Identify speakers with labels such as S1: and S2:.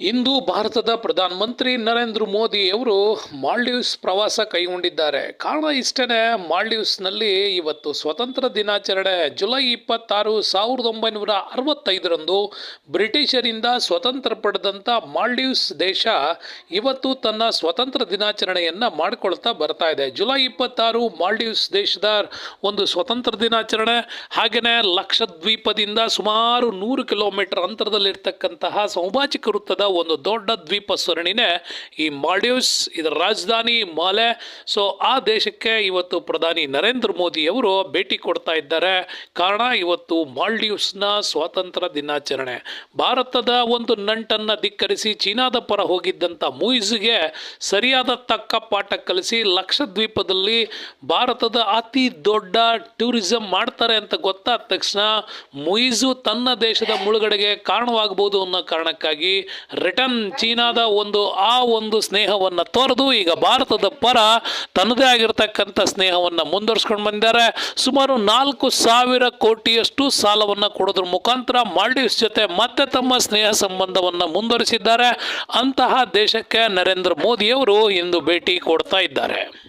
S1: ಇಂದು ಭಾರತದ ಪ್ರಧಾನಮಂತ್ರಿ ನರೇಂದ್ರ ಮೋದಿ ಅವರು ಮಾಲ್ಡೀವ್ಸ್ ಪ್ರವಾಸ ಕೈಗೊಂಡಿದ್ದಾರೆ. ಕಾರಣ ಇಷ್ಟೇ ಮಾಲ್ಡೀವ್ಸ್ನಲ್ಲಿ ಇವತ್ತು ಸ್ವತಂತ್ರ ದಿನಾಚರಣೆ. ಜುಲೈ ಇಪ್ಪತ್ತಾರು, ಸಾವಿರದ ಒಂಬೈನೂರ ಅರವತ್ತೈದರಂದು ಬ್ರಿಟಿಷರಿಂದ ಸ್ವತಂತ್ರ ಪಡೆದಂಥ ಮಾಲ್ಡೀವ್ಸ್ ದೇಶ ಇವತ್ತು ತನ್ನ ಸ್ವತಂತ್ರ ದಿನಾಚರಣೆಯನ್ನು ಮಾಡಿಕೊಳ್ತಾ ಬರ್ತಾ ಇದೆ. ಜುಲೈ ಇಪ್ಪತ್ತಾರು, ಮಾಲ್ಡೀವ್ಸ್ ದೇಶದ ಒಂದು ಸ್ವತಂತ್ರ ದಿನಾಚರಣೆ. ಹಾಗೆಯೇ ಲಕ್ಷದ್ವೀಪದಿಂದ ಸುಮಾರು ನೂರು ಕಿಲೋಮೀಟರ್ ಅಂತರದಲ್ಲಿರ್ತಕ್ಕಂತಹ ಸೌಭಾಚಿಕ ವೃತ್ತದ ಒಂದು ದೊಡ್ಡ ದ್ವೀಪ ಸರಣಿನೇ ಈ ಮಾಲ್ಡೀವ್ಸ್, ಇದರ ರಾಜಧಾನಿ ಮಾಲೆ. ಸೊ ಆ ದೇಶಕ್ಕೆ ಇವತ್ತು ಪ್ರಧಾನಿ ನರೇಂದ್ರ ಮೋದಿ ಅವರು ಭೇಟಿ ಕೊಡ್ತಾ ಇದ್ದಾರೆ. ಕಾರಣ, ಇವತ್ತು ಮಾಲ್ಡೀವ್ಸ್ನ ಸ್ವಾತಂತ್ರ್ಯ ದಿನಾಚರಣೆ. ಭಾರತದ ಒಂದು ನಂಟನ್ನು ಧಿಕ್ಕರಿಸಿ ಚೀನಾದ ಪರ ಹೋಗಿದ್ದಂಥ ಮೂಯಿಸ್ಗೆ ಸರಿಯಾದ ತಕ್ಕ ಪಾಠ ಕಲಿಸಿ ಲಕ್ಷದ್ವೀಪದಲ್ಲಿ ಭಾರತದ ಅತಿ ದೊಡ್ಡ ಟೂರಿಸಂ ಮಾಡ್ತಾರೆ ಅಂತ ಗೊತ್ತಾದ ತಕ್ಷಣ ಮುಯಿಸು ತನ್ನ ದೇಶದ ಮುಳುಗಡೆಗೆ ಕಾರಣವಾಗಬಹುದು ಅನ್ನೋ ಕಾರಣಕ್ಕಾಗಿ ರಿಟರ್ನ್ ಚೀನಾದ ಒಂದು, ಆ ಒಂದು ಸ್ನೇಹವನ್ನು ತೊರೆದು ಈಗ ಭಾರತದ ಪರ ತನ್ನದೇ ಆಗಿರತಕ್ಕಂಥ ಸ್ನೇಹವನ್ನು ಮುಂದುವರ್ಸ್ಕೊಂಡು ಬಂದಿದ್ದಾರೆ. ಸುಮಾರು ನಾಲ್ಕು ಸಾವಿರ ಕೋಟಿಯಷ್ಟು ಸಾಲವನ್ನು ಕೊಡೋದ್ರ ಮುಖಾಂತರ ಮಾಲ್ಡೀವ್ಸ್ ಜೊತೆ ಮತ್ತೆ ತಮ್ಮ ಸ್ನೇಹ ಸಂಬಂಧವನ್ನು ಮುಂದುವರಿಸಿದ್ದಾರೆ. ಅಂತಹ ದೇಶಕ್ಕೆ ನರೇಂದ್ರ ಮೋದಿಯವರು ಇಂದು ಭೇಟಿ ಕೊಡ್ತಾ ಇದ್ದಾರೆ.